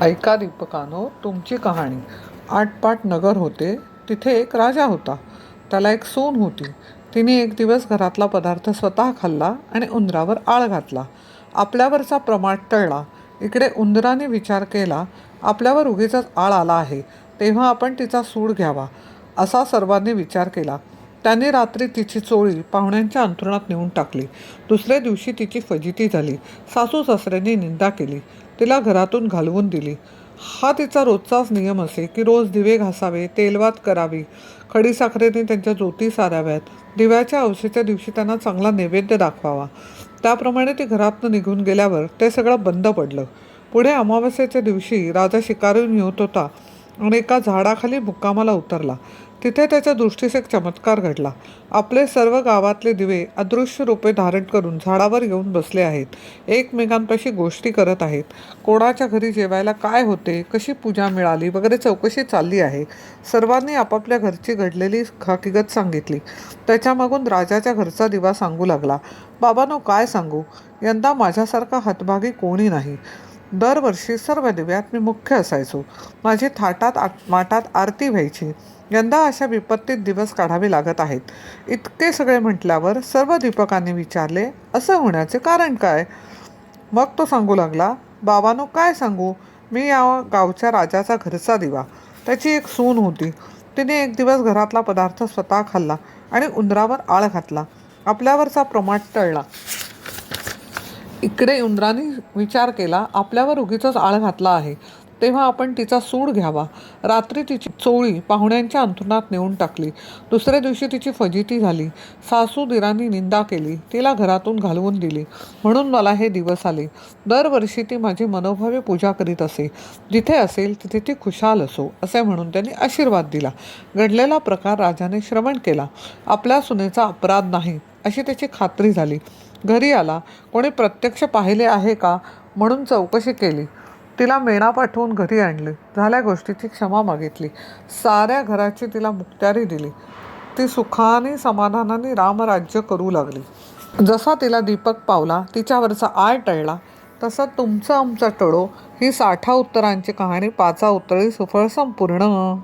ऐका दीपकानो तुमची कहाणी. आटपाट नगर होते तिथे एक राजा होता. त्याला एक सून होती. तिने एक दिवस घरातला पदार्थ स्वतः खाल्ला आणि उंदरावर आळ घातला. आपल्यावरचा प्रमाण टळला. इकडे उंदराने विचार केला आपल्यावर उगीच आळ आला आहे. तेव्हा आपण तिचा सूड घ्यावा. असा सर्वांनी विचार केला. त्याने रात्री तिची चोळी पाहुण्यांच्या अंथरुणात नेऊन टाकली. दुसऱ्या दिवशी तिची फजिती झाली. सासू सासऱ्यांनी निंदा केली. तिला घरातून घालवून दिली. हा तिचा रोजचाच नियम असे की रोज दिवे घासावे तेलवात करावी. खडीसाखरेने त्यांच्या ज्योती साराव्यात. दिव्याच्या अवशेच्या दिवशी त्यांना चांगला नैवेद्य दाखवावा. त्याप्रमाणे ती घरातनं निघून गेल्यावर ते सगळं बंद पडलं. पुढे अमावस्येच्या दिवशी राजा शिकारून येत होता आणि एका झाडाखाली मुक्कामाला उतरला. तिथे त्याच्या दृष्टीस एक चमत्कार घडला. आपले सर्व गावातले दिवे अदृश्य रूपे धारण करून झाडावर येऊन बसले आहेत. एकमेकांपाशी गोष्टी करत आहेत. कोणाच्या घरी जेवायला काय होते? कशी पूजा मिळाली? वगैरे चौकशी चालली आहे. सर्वांनी आपापल्या घरची घडलेली हकीकत सांगितली. त्याच्यामागून राजाच्या घरचा दिवा सांगू लागला. बाबांनो काय सांगू? यंदा माझ्यासारखा हातभागी कोणी नाही. दरवर्षी सर्व दिव्यात मी मुख्य असायचो. माझी थाटात आ माटात आरती व्हायची. यंदा अशा विपत्तीत दिवस काढावे लागत आहेत. इतके सगळे म्हटल्यावर सर्व दीपकांनी विचारले असं होण्याचे कारण काय? मग तो सांगू लागला बाबानो काय सांगू? मी या गावच्या राजाचा घरचा दिवा. त्याची एक सून होती. तिने एक दिवस घरातला पदार्थ स्वतः खाल्ला आणि उंदरावर आळ घातला. आपल्यावरचा प्रमाण टळला. इकडे इंद्राने विचार केला आपल्यावर उगीचाच आळ घातला आहे. तेव्हा आपण तिचा सूड घ्यावा. रात्री तिची चोळी पाहुण्यांच्या अंथरुणात नेऊन टाकली. दुसऱ्या दिवशी तिची फजिती झाली. सासू दिरांनी निंदा केली. तिला घरातून घालवून दिली. म्हणून मला हे दिवस आले. दरवर्षी ती माझी मनोभावे पूजा करीत असे. जिथे असेल तिथे ती खुशाल असो असे म्हणून त्यांनी आशीर्वाद दिला. घडलेला प्रकार राजाने श्रवण केला. आपल्या सुनेचा अपराध नाही. अशी त्याची खात्री झाली. घरी आला. कोणी प्रत्यक्ष पाहिले आहे का? म्हणून चौकशी केली. तिला मेणा पाठवून घरी आणली. झाल्या गोष्टीची क्षमा मागितली. साऱ्या घराची तिला मुक्त्यारी दिली. ती सुखाने समाधानाने रामराज्य करू लागली. जसा तिला दीपक पावला तिच्यावरचा आळ टळला तसं तुमचं आमचं टळो. ही साठा उत्तरांची कहाणी पाचा उत्तरी सुफळ संपूर्ण.